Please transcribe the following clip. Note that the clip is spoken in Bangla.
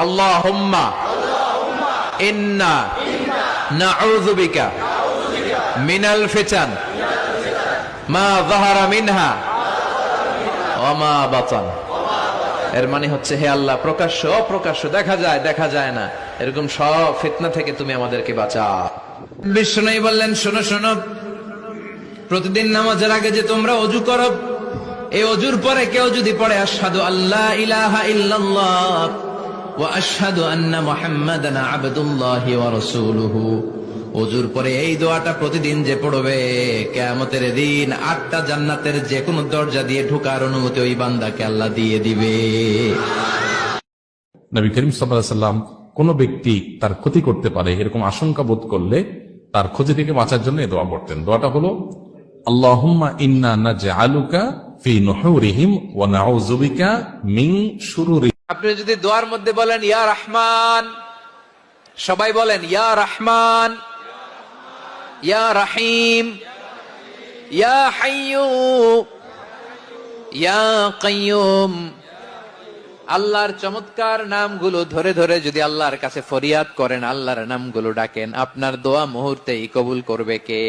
আল্লাহুম্মা। ইন্না নাউযু বিকা মিনাল মা যাহারা মিনহা ওয়া এর মানে হচ্ছে, হে আল্লাহ, প্রকাশ্য, অপ্রকাশ্য, দেখা যায় দেখা যায় না। এরকম সব ফিতনা থেকে তুমি আমাদেরকে বাঁচাও। বিষ্ণু বললেন, শোনো শোনো। প্রতিদিন নামাজের আগে যে তোমরা অজু করো, এই অজুর পরে কেউ যদি পড়ে, আশহাদু আল্লাহ ইলাহা ইল্লাল্লাহ আশহাদু আন্না মুহাম্মাদান আবদুল্লাহি ওয়া রাসূলুহু। অজুর পরে এই দোয়াটা প্রতিদিন যে পড়বে, কিয়ামতের দিন আটটা জান্নাতের যে কোনো দরজা দিয়ে ঢোকার অনুমতি ওই বান্দাকে আল্লাহ দিয়ে দিবে। নবী করিম সাল্লাম কোন ব্যক্তি তার ক্ষতি করতে পারে, এরকম আশঙ্কা বোধ করলে তার ক্ষতি থেকে বাঁচার জন্য দোয়া পড়তেন। দোয়াটা হলো, আল্লাহুম্মা ইন্না নাজআলুকা ফি নুহুরিহিম ওয়া নাউযু বিকা মিন শুরুরি আপনি যদি দোয়ার মধ্যে বলেন, ইয়া রহমান, সবাই বলেন, ইয়া রহমান, ইয়া রাহিম, ইয়া হাইয়ু, ইয়া কাইয়ুম, আল্লাহর চমৎকার নামগুলো ধরে ধরে যদি আল্লাহর কাছে ফরিয়াদ করেন, আল্লাহর নামগুলো ডাকেন, আপনার দোয়া মুহূর্তেই কবুল করবে কে?